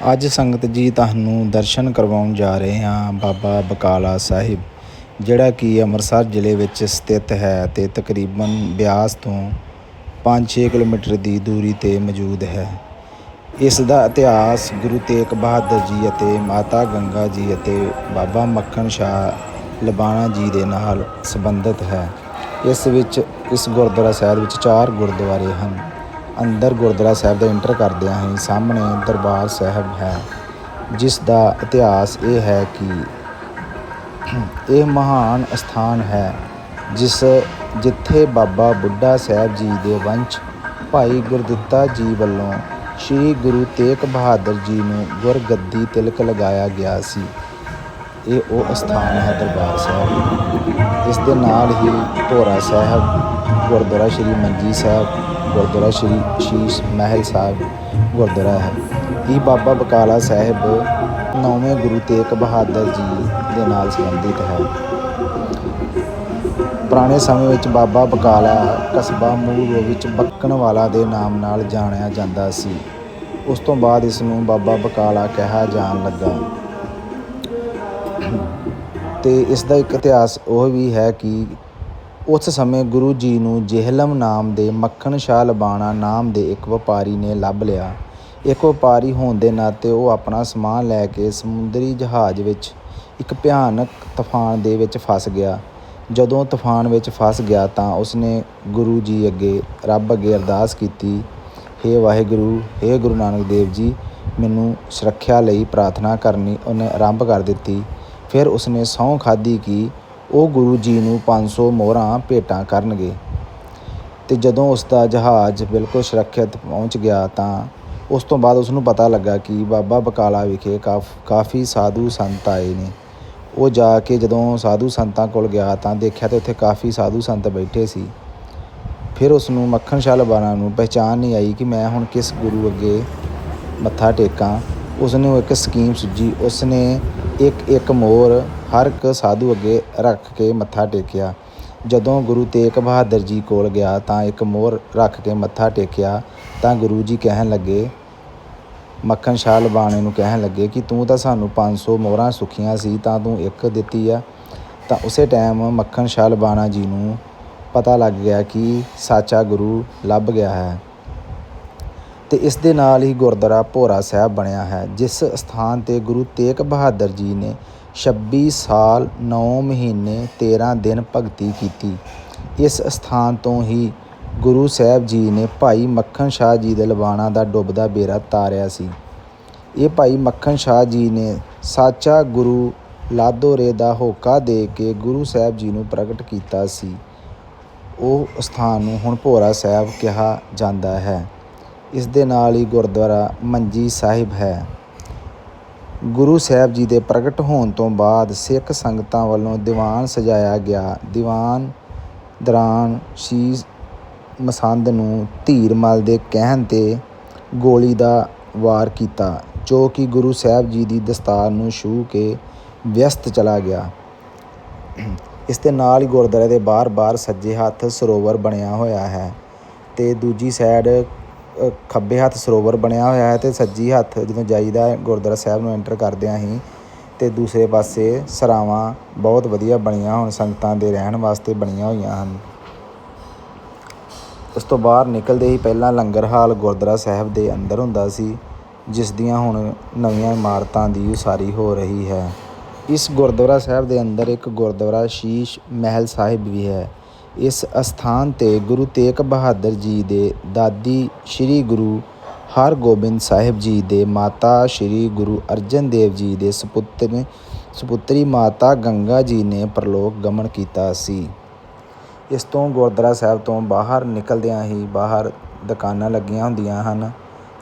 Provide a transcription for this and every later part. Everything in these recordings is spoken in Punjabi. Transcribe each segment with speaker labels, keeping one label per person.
Speaker 1: ਅੱਜ ਸੰਗਤ ਜੀ ਤੁਹਾਨੂੰ ਦਰਸ਼ਨ ਕਰਵਾਉਣ ਜਾ ਰਹੇ ਹਾਂ ਬਾਬਾ ਬਕਾਲਾ ਸਾਹਿਬ, ਜਿਹੜਾ ਕਿ ਅੰਮ੍ਰਿਤਸਰ ਜ਼ਿਲ੍ਹੇ ਵਿੱਚ ਸਥਿਤ ਹੈ ਤੇ ਤਕਰੀਬਨ ਬਿਆਸ ਤੋਂ 5-6 ਕਿਲੋਮੀਟਰ ਦੀ ਦੂਰੀ ਤੇ ਮੌਜੂਦ ਹੈ। ਇਸ ਦਾ ਇਤਿਹਾਸ ਗੁਰੂ ਤੇਗ ਬਹਾਦਰ ਜੀ ਅਤੇ ਮਾਤਾ ਗੰਗਾ ਜੀ ਅਤੇ ਬਾਬਾ ਮੱਖਣ ਸ਼ਾਹ ਲਬਾਣਾ ਜੀ ਦੇ ਨਾਲ ਸੰਬੰਧਿਤ ਹੈ। ਇਸ ਵਿੱਚ, ਇਸ ਗੁਰਦੁਆਰਾ ਸਾਹਿਬ ਵਿੱਚ ਚਾਰ ਗੁਰਦੁਆਰੇ ਹਨ। ਅੰਦਰ ਗੁਰਦੁਆਰਾ ਸਾਹਿਬ ਦੇ ਐਂਟਰ ਕਰਦਿਆਂ ਹੀ ਸਾਹਮਣੇ ਦਰਬਾਰ ਸਾਹਿਬ ਹੈ, ਜਿਸ ਦਾ ਇਤਿਹਾਸ ਇਹ ਹੈ ਕਿ ਇਹ ਮਹਾਨ ਸਥਾਨ ਹੈ, ਜਿਸ ਜਿੱਥੇ ਬਾਬਾ ਬੁੱਢਾ ਸਾਹਿਬ ਜੀ ਦੇ ਵੰਸ਼ ਭਾਈ ਗੁਰਦਿੱਤਾ ਜੀ ਵੱਲੋਂ ਸ੍ਰੀ ਗੁਰੂ ਤੇਗ ਬਹਾਦਰ ਜੀ ਨੂੰ ਗੁਰਗੱਦੀ ਤਿਲਕ ਲਗਾਇਆ ਗਿਆ ਸੀ। ਇਹ ਉਹ ਸਥਾਨ ਹੈ ਦਰਬਾਰ ਸਾਹਿਬ, ਇਸ ਦੇ ਨਾਲ ਹੀ ਧੋਰਾ ਸਾਹਿਬ, ਗੁਰਦੁਆਰਾ ਸ੍ਰੀ ਮੰਜੀ ਸਾਹਿਬ ਗੁਰਦੁਆਰਾ ਸ੍ਰੀ ਸ਼ੀਸ਼ ਮਹਿਲ ਸਾਹਿਬ ਗੁਰਦੁਆਰਾ ਹੈ। ਇਹ ਬਾਬਾ ਬਕਾਲਾ ਸਾਹਿਬ ਨੌਵੇਂ ਗੁਰੂ ਤੇਗ ਬਹਾਦਰ ਜੀ ਦੇ ਨਾਲ ਸੰਬੰਧਿਤ ਹੈ। ਪੁਰਾਣੇ ਸਮੇਂ ਵਿੱਚ ਬਾਬਾ ਬਕਾਲਾ ਕਸਬਾ ਮੂਲ ਰੂਪ ਵਿੱਚ ਬੱਕਣ ਵਾਲਾ ਦੇ ਨਾਮ ਨਾਲ ਜਾਣਿਆ ਜਾਂਦਾ ਸੀ। ਉਸ ਤੋਂ ਬਾਅਦ ਇਸ ਨੂੰ ਬਾਬਾ ਬਕਾਲਾ ਕਿਹਾ ਜਾਣ ਲੱਗਾ। ਤੇ ਇਸ ਦਾ ਇੱਕ ਇਤਿਹਾਸ ਉਹ ਵੀ ਹੈ ਕਿ ਉਸ ਸਮੇਂ ਗੁਰੂ ਜੀ ਨੂੰ ਜੇਹਲਮ ਨਾਮ ਦੇ ਮੱਖਣ ਸ਼ਾਹ ਲਬਾਣਾ ਨਾਮ ਦੇ ਇੱਕ ਵਪਾਰੀ ਨੇ ਲੱਭ ਲਿਆ। ਇੱਕ ਵਪਾਰੀ ਹੋਣ ਦੇ ਨਾਤੇ ਉਹ ਆਪਣਾ ਸਮਾਨ ਲੈ ਕੇ ਸਮੁੰਦਰੀ ਜਹਾਜ਼ ਵਿੱਚ ਇੱਕ ਭਿਆਨਕ ਤੂਫਾਨ ਦੇ ਵਿੱਚ ਫਸ ਗਿਆ। ਜਦੋਂ ਤੂਫਾਨ ਵਿੱਚ ਫਸ ਗਿਆ ਤਾਂ ਉਸਨੇ ਗੁਰੂ ਜੀ ਅੱਗੇ ਰੱਬ ਅੱਗੇ ਅਰਦਾਸ ਕੀਤੀ, ਹੇ ਵਾਹਿਗੁਰੂ, ਹੇ ਗੁਰੂ ਨਾਨਕ ਦੇਵ ਜੀ, ਮੈਨੂੰ ਸੁਰੱਖਿਆ ਲਈ ਪ੍ਰਾਰਥਨਾ ਕਰਨੀ ਉਹਨੇ ਆਰੰਭ ਕਰ ਦਿੱਤੀ। ਫਿਰ ਉਸਨੇ ਸਹੁੰ ਖਾਧੀ ਕਿ ਉਹ ਗੁਰੂ ਜੀ ਨੂੰ 500 ਮੋਹਰਾਂ ਭੇਟਾਂ ਕਰਨਗੇ। ਤੇ ਜਦੋਂ ਉਸ ਦਾ ਜਹਾਜ਼ ਬਿਲਕੁਲ ਸੁਰੱਖਿਅਤ ਪਹੁੰਚ ਗਿਆ ਤਾਂ ਉਸ ਤੋਂ ਬਾਅਦ ਉਸ ਨੂੰ ਪਤਾ ਲੱਗਾ ਕਿ ਬਾਬਾ ਬਕਾਲਾ ਵਿਖੇ ਕਾਫ- ਕਾਫੀ ਸਾਧੂ ਸੰਤ ਆਏ ਨੇ। ਉਹ ਜਾ ਕੇ ਜਦੋਂ ਸਾਧੂ ਸੰਤਾਂ ਕੋਲ ਗਿਆ ਤਾਂ ਦੇਖਿਆ ਤੇ ਉੱਥੇ ਕਾਫੀ ਸਾਧੂ ਸੰਤ ਬੈਠੇ ਸੀ। ਫਿਰ ਉਸ ਨੂੰ ਮੱਖਣ ਸ਼ਾਹ ਲਬਾਣਾ ਨੂੰ ਪਹਿਚਾਨ ਨਹੀਂ ਆਈ ਕਿ ਮੈਂ ਹੁਣ ਕਿਸ ਗੁਰੂ ਅੱਗੇ ਮੱਥਾ ਟੇਕਾਂ। ਉਸ ਨੂੰ ਇੱਕ ਸਕੀਮ ਸੁਝੀ। ਉਸ ਨੇ ਇੱਕ ਇੱਕ ਮੋਹਰ ਹਰ ਇੱਕ ਸਾਧੂ ਅੱਗੇ ਰੱਖ ਕੇ ਮੱਥਾ ਟੇਕਿਆ। ਜਦੋਂ ਗੁਰੂ ਤੇਗ ਬਹਾਦਰ ਜੀ ਕੋਲ ਗਿਆ ਤਾਂ ਇੱਕ ਮੋਹਰ ਰੱਖ ਕੇ ਮੱਥਾ ਟੇਕਿਆ ਤਾਂ ਗੁਰੂ ਜੀ ਕਹਿਣ ਲੱਗੇ, ਮੱਖਣ ਸ਼ਾਹ ਲਬਾਣੇ ਨੂੰ ਕਹਿਣ ਲੱਗੇ ਕਿ ਤੂੰ ਤਾਂ ਸਾਨੂੰ 500 ਮੋਹਰਾਂ ਸੁਖੀਆਂ ਸੀ ਤਾਂ ਤੂੰ ਇੱਕ ਦਿੱਤੀ ਆ। ਤਾਂ ਉਸੇ ਟਾਈਮ ਮੱਖਣ ਸ਼ਾਹ ਲਬਾਣਾ ਜੀ ਨੂੰ ਪਤਾ ਲੱਗ ਗਿਆ ਕਿ ਸਾਚਾ ਗੁਰੂ ਲੱਭ ਗਿਆ ਹੈ। ਤੇ ਇਸ ਦੇ ਨਾਲ ਹੀ ਗੁਰਦੁਆਰਾ ਭੋਰਾ ਸਾਹਿਬ ਬਣਿਆ ਹੈ, ਜਿਸ ਸਥਾਨ ਤੇ ਗੁਰੂ ਤੇਗ ਬਹਾਦਰ ਜੀ ਨੇ 26 ਸਾਲ, ਨੌ ਮਹੀਨੇ 13 ਦਿਨ ਭਗਤੀ ਕੀਤੀ। ਇਸ ਅਸਥਾਨ ਤੋਂ ਹੀ ਗੁਰੂ ਸਾਹਿਬ ਜੀ ਨੇ ਭਾਈ ਮੱਖਣ ਸ਼ਾਹ ਜੀ ਦੇ ਲਵਾਣਾ ਦਾ ਡੁੱਬਦਾ ਬੇੜਾ ਤਾਰਿਆ ਸੀ। ਇਹ ਭਾਈ ਮੱਖਣ ਸ਼ਾਹ ਜੀ ਨੇ ਸਾਚਾ ਗੁਰੂ ਲਾਧੋਰੇ ਦਾ ਹੋਕਾ ਦੇ ਕੇ ਗੁਰੂ ਸਾਹਿਬ ਜੀ ਨੂੰ ਪ੍ਰਗਟ ਕੀਤਾ ਸੀ। ਉਹ ਅਸਥਾਨ ਨੂੰ ਹੁਣ ਭੋਰਾ ਸਾਹਿਬ ਕਿਹਾ ਜਾਂਦਾ ਹੈ। ਇਸ ਦੇ ਨਾਲ ਹੀ ਗੁਰਦੁਆਰਾ ਮੰਜੀ ਸਾਹਿਬ ਹੈ। ਗੁਰੂ ਸਾਹਿਬ ਜੀ ਦੇ ਪ੍ਰਗਟ ਹੋਣ ਤੋਂ ਬਾਅਦ ਸਿੱਖ ਸੰਗਤਾਂ ਵੱਲੋਂ ਦੀਵਾਨ ਸਜਾਇਆ ਗਿਆ। ਦੀਵਾਨ ਦੌਰਾਨ ਸ਼ੀਸ਼ ਮਸੰਦ ਨੂੰ ਧੀਰਮਲ ਦੇ ਕਹਿਣ ਤੇ ਗੋਲੀ ਦਾ ਵਾਰ ਕੀਤਾ, ਜੋ ਕਿ ਗੁਰੂ ਸਾਹਿਬ ਜੀ ਦੀ ਦਸਤਾਰ ਨੂੰ ਛੂਹ ਕੇ ਵਿਅਸਤ ਚਲਾ ਗਿਆ। ਇਸ ਦੇ ਨਾਲ ਹੀ ਗੁਰਦੁਆਰੇ ਦੇ ਬਾਹਰ-ਬਾਹਰ ਸੱਜੇ ਹੱਥ ਸਰੋਵਰ ਬਣਿਆ ਹੋਇਆ ਹੈ ਤੇ ਦੂਜੀ ਸਾਈਡ ਖੱਬੇ ਹੱਥ ਸਰੋਵਰ ਬਣਿਆ ਹੋਇਆ ਹੈ ਤੇ ਸੱਜੀ ਹੱਥ ਜਦੋਂ ਜਾਈਦਾ ਗੁਰਦੁਆਰਾ ਸਾਹਿਬ ਨੂੰ ਐਂਟਰ ਕਰਦਿਆਂ ਹੀ ਤੇ ਦੂਸਰੇ ਪਾਸੇ ਸਰਾਵਾਂ ਬਹੁਤ ਵਧੀਆ ਬਣੀਆਂ ਹੁਣ, ਸੰਗਤਾਂ ਦੇ ਰਹਿਣ ਵਾਸਤੇ ਬਣੀਆਂ ਹੋਈਆਂ ਹਨ। ਉਸ ਤੋਂ ਬਾਹਰ ਨਿਕਲਦੇ ਹੀ ਪਹਿਲਾਂ ਲੰਗਰ ਹਾਲ ਗੁਰਦੁਆਰਾ ਸਾਹਿਬ ਦੇ ਅੰਦਰ ਹੁੰਦਾ ਸੀ, ਜਿਸ ਦੀਆਂ ਹੁਣ ਨਵੀਆਂ ਇਮਾਰਤਾਂ ਦੀ ਉਸਾਰੀ ਹੋ ਰਹੀ ਹੈ। ਇਸ ਗੁਰਦੁਆਰਾ ਸਾਹਿਬ ਦੇ ਅੰਦਰ ਇੱਕ ਗੁਰਦੁਆਰਾ ਸ਼ੀਸ਼ ਮਹਿਲ ਸਾਹਿਬ ਵੀ ਹੈ। ਇਸ ਅਸਥਾਨ ਤੇ ਗੁਰੂ ਤੇਗ ਬਹਾਦਰ ਜੀ ਦੇ ਦਾਦੀ ਸ੍ਰੀ ਗੁਰੂ ਹਰਗੋਬਿੰਦ ਸਾਹਿਬ ਜੀ ਦੇ ਮਾਤਾ ਸ੍ਰੀ ਗੁਰੂ ਅਰਜਨ ਦੇਵ ਜੀ ਦੇ ਸੁਪੁੱਤਰ, ਸੁਪੁੱਤਰੀ ਮਾਤਾ ਗੰਗਾ ਜੀ ਨੇ ਪ੍ਰਲੋਕ ਗਮਨ ਕੀਤਾ ਸੀ। ਇਸ ਤੋਂ ਗੁਰਦੁਆਰਾ ਸਾਹਿਬ ਤੋਂ ਬਾਹਰ ਨਿਕਲਦਿਆਂ ਹੀ ਬਾਹਰ ਦੁਕਾਨਾਂ ਲੱਗੀਆਂ ਹੁੰਦੀਆਂ ਹਨ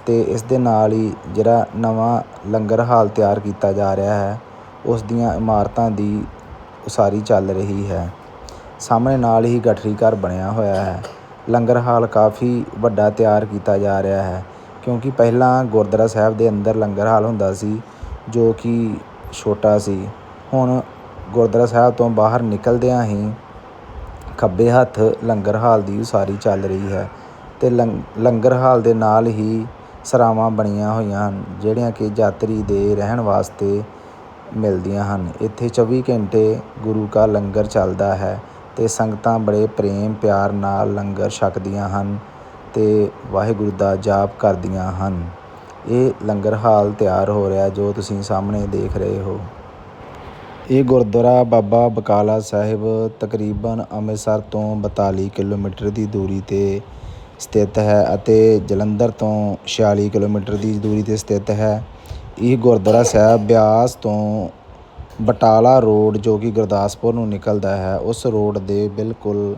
Speaker 1: ਤੇ ਇਸ ਦੇ ਨਾਲ ਹੀ ਜਿਹੜਾ ਨਵਾਂ ਲੰਗਰ ਹਾਲ ਤਿਆਰ ਕੀਤਾ ਜਾ ਰਿਹਾ ਹੈ, ਉਸ ਦੀਆਂ ਇਮਾਰਤਾਂ ਦੀ ਉਸਾਰੀ ਚੱਲ ਰਹੀ ਹੈ। ਸਾਹਮਣੇ ਨਾਲ ਹੀ ਗਠਰੀ ਘਰ ਬਣਿਆ ਹੋਇਆ ਹੈ। ਲੰਗਰ ਹਾਲ ਕਾਫੀ ਵੱਡਾ ਤਿਆਰ ਕੀਤਾ ਜਾ ਰਿਹਾ ਹੈ, ਕਿਉਂਕਿ ਪਹਿਲਾਂ ਗੁਰਦੁਆਰਾ ਸਾਹਿਬ ਦੇ ਅੰਦਰ ਲੰਗਰ ਹਾਲ ਹੁੰਦਾ ਸੀ, ਜੋ ਕਿ ਛੋਟਾ ਸੀ। ਹੁਣ ਗੁਰਦੁਆਰਾ ਸਾਹਿਬ ਤੋਂ ਬਾਹਰ ਨਿਕਲਦਿਆਂ ਹੀ ਖੱਬੇ ਹੱਥ ਲੰਗਰ ਹਾਲ ਦੀ ਉਸਾਰੀ ਚੱਲ ਰਹੀ ਹੈ ਤੇ ਲੰਗ- ਲੰਗਰ ਹਾਲ ਦੇ ਨਾਲ ਹੀ ਸਰਾਵਾਂ ਬਣੀਆਂ ਹੋਈਆਂ ਹਨ, ਜਿਹੜੀਆਂ ਕਿ ਯਾਤਰੀ ਦੇ ਰਹਿਣ ਵਾਸਤੇ ਮਿਲਦੀਆਂ ਹਨ। ਇੱਥੇ 24 ਘੰਟੇ ਗੁਰੂ ਕਾ ਲੰਗਰ ਚੱਲਦਾ ਹੈ। ਅਤੇ ਸੰਗਤਾਂ ਬੜੇ ਪ੍ਰੇਮ, ਪਿਆਰ ਨਾਲ ਲੰਗਰ ਛਕਦੀਆਂ ਹਨ ਅਤੇ ਵਾਹਿਗੁਰੂ ਦਾ ਜਾਪ ਕਰਦੀਆਂ ਹਨ। ਇਹ ਲੰਗਰ ਹਾਲ ਤਿਆਰ ਹੋ ਰਿਹਾ ਜੋ ਤੁਸੀਂ ਸਾਹਮਣੇ ਦੇਖ ਰਹੇ ਹੋ। ਇਹ ਗੁਰਦੁਆਰਾ ਬਾਬਾ ਬਕਾਲਾ ਸਾਹਿਬ ਤਕਰੀਬਨ ਅੰਮ੍ਰਿਤਸਰ ਤੋਂ 42 ਕਿਲੋਮੀਟਰ ਦੀ ਦੂਰੀ ਤੇ ਸਥਿਤ ਹੈ ਅਤੇ ਜਲੰਧਰ ਤੋਂ 46 ਕਿਲੋਮੀਟਰ ਦੀ ਦੂਰੀ ਤੇ ਸਥਿਤ ਹੈ। ਇਹ ਗੁਰਦੁਆਰਾ ਸਾਹਿਬ ਬਿਆਸ ਤੋਂ ਬਟਾਲਾ ਰੋਡ ਜੋ ਕਿ ਗੁਰਦਾਸਪੁਰ ਨੂੰ ਨਿਕਲਦਾ ਹੈ, ਉਸ ਰੋਡ ਦੇ ਬਿਲਕੁਲ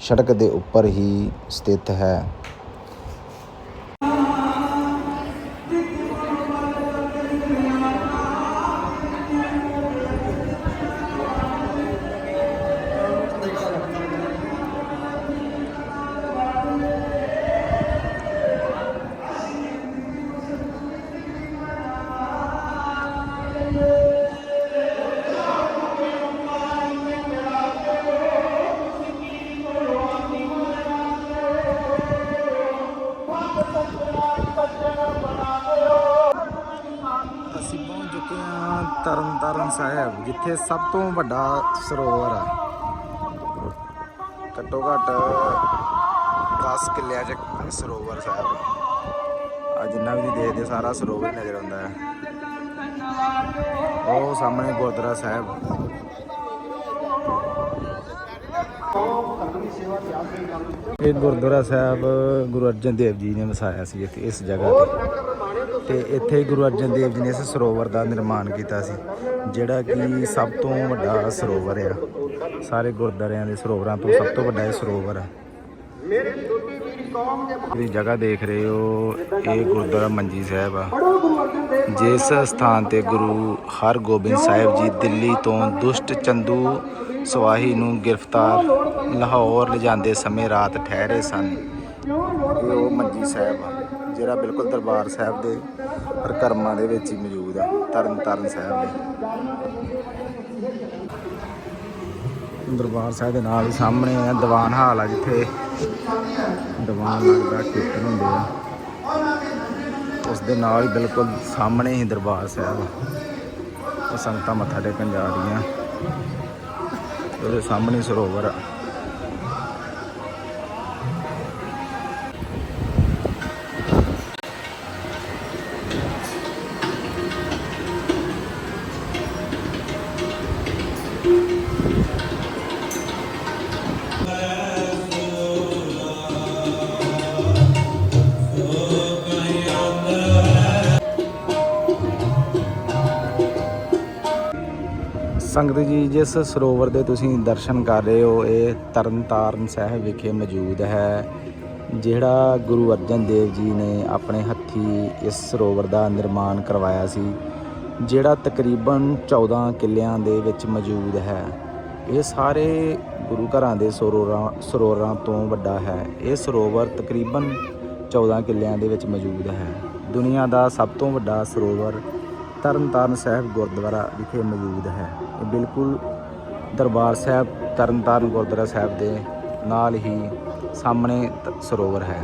Speaker 1: ਸੜਕ ਦੇ ਉੱਪਰ ਹੀ ਸਥਿਤ ਹੈ। ਤਰਨਤਾਰਨ ਸਾਹਿਬ, ਜਿੱਥੇ ਸਭ ਤੋਂ ਵੱਡਾ ਸਰੋਵਰ ਹੈ ਘੱਟੋ ਘੱਟ 10 ਕਿੱਲਿਆਂ 'ਚ ਸਰੋਵਰ ਸਾਹਿਬ। ਆ ਜਿੰਨਾ ਵੀ ਤੁਸੀਂ ਦੇਖਦੇ ਸਾਰਾ ਸਰੋਵਰ ਨਜ਼ਰ ਆਉਂਦਾ ਹੈ। ਉਹ ਸਾਹਮਣੇ ਗੁਰਦੁਆਰਾ ਸਾਹਿਬ। ਇਹ ਗੁਰਦੁਆਰਾ ਸਾਹਿਬ ਗੁਰੂ ਅਰਜਨ ਦੇਵ ਜੀ ਨੇ ਵਸਾਇਆ ਸੀ ਇੱਥੇ, ਇਸ ਜਗ੍ਹਾ ਤੇ। ਤੇ ਇੱਥੇ ਗੁਰੂ ਅਰਜਨ ਦੇਵ ਜੀ ਨੇ ਇਸ ਸਰੋਵਰ ਦਾ ਨਿਰਮਾਣ ਕੀਤਾ ਸੀ, ਜਿਹੜਾ ਕਿ ਸਭ ਤੋਂ ਵੱਡਾ ਸਰੋਵਰ ਆ। ਸਾਰੇ ਗੁਰਦੁਆਰਿਆਂ ਦੇ ਸਰੋਵਰਾਂ ਤੋਂ ਸਭ ਤੋਂ ਵੱਡਾ ਇਹ ਸਰੋਵਰ ਆ। ਜਿਹੜੀ ਜਗ੍ਹਾ ਦੇਖ ਰਹੇ ਹੋ, ਇਹ ਗੁਰਦੁਆਰਾ ਮੰਜੀ ਸਾਹਿਬ ਆ। ਜਿਸ ਸਥਾਨ ਤੇ ਗੁਰੂ ਹਰਗੋਬਿੰਦ ਸਾਹਿਬ ਜੀ ਦਿੱਲੀ ਤੋਂ ਦੁਸ਼ਟ ਚੰਦੂ ਸਵਾਹੀ ਨੂੰ ਗ੍ਰਿਫਤਾਰ ਲਾਹੌਰ ਲਿਜਾਂਦੇ ਸਮੇਂ ਰਾਤ ਠਹਿਰੇ ਸਨ। ਇਹ ਉਹ ਮੰਜੀ ਸਾਹਿਬ ਆ। ਜਿਹੜਾ ਬਿਲਕੁਲ ਦਰਬਾਰ ਸਾਹਿਬ ਦੇ ਪ੍ਰਕਰਮਾਂ ਦੇ ਵਿੱਚ ਹੀ ਮੌਜੂਦ ਆ ਤਰਨ ਤਾਰਨ ਸਾਹਿਬ ਦੇ। ਦਰਬਾਰ ਸਾਹਿਬ ਦੇ ਨਾਲ ਹੀ ਸਾਹਮਣੇ ਆ, ਦੀਵਾਨ ਹਾਲ ਆ ਜਿੱਥੇ ਦੀਵਾਨ ਲੱਗਦਾ ਕੀਰਤਨ ਹੁੰਦੇ ਆ। ਉਸ ਦੇ ਨਾਲ ਹੀ ਬਿਲਕੁਲ ਸਾਹਮਣੇ ਹੀ ਦਰਬਾਰ ਸਾਹਿਬ ਆ। ਉਹ ਸੰਗਤਾਂ ਮੱਥਾ ਟੇਕਣ ਜਾ ਰਹੀਆਂ। ਉਹਦੇ ਸਾਹਮਣੇ ਸਰੋਵਰ ਆ। ਸੰਗਤ ਜੀ, ਜਿਸ ਸਰੋਵਰ ਦੇ ਤੁਸੀਂ ਦਰਸ਼ਨ ਕਰ ਰਹੇ ਹੋ, ਇਹ ਤਰਨਤਾਰਨ ਸਾਹਿਬ ਵਿਖੇ ਮੌਜੂਦ ਹੈ, ਜਿਹੜਾ ਗੁਰੂ ਅਰਜਨ ਦੇਵ ਜੀ ਨੇ ਆਪਣੇ ਹੱਥੀ ਇਸ ਸਰੋਵਰ ਦਾ ਨਿਰਮਾਣ ਕਰਵਾਇਆ ਸੀ, ਜਿਹੜਾ ਤਕਰੀਬਨ 14 ਕਿੱਲਿਆਂ ਦੇ ਵਿੱਚ ਮੌਜੂਦ ਹੈ। ਇਹ ਸਾਰੇ ਗੁਰੂ ਘਰਾਂ ਦੇ ਸਰੋਵਰਾਂ ਸਰੋਵਰਾਂ ਤੋਂ ਵੱਡਾ ਹੈ। ਇਹ ਸਰੋਵਰ ਤਕਰੀਬਨ 14 ਕਿੱਲਿਆਂ ਦੇ ਵਿੱਚ ਮੌਜੂਦ ਹੈ। ਦੁਨੀਆ ਦਾ ਸਭ ਤੋਂ ਵੱਡਾ ਸਰੋਵਰ ਤਰਨਤਾਰਨ ਸਾਹਿਬ ਗੁਰਦੁਆਰਾ ਵਿਖੇ ਮੌਜੂਦ ਹੈ। ਬਿਲਕੁਲ ਦਰਬਾਰ ਸਾਹਿਬ ਤਰਨਤਾਰਨ ਗੁਰਦੁਆਰਾ ਸਾਹਿਬ ਦੇ ਨਾਲ ਹੀ ਸਾਹਮਣੇ ਸਰੋਵਰ ਹੈ।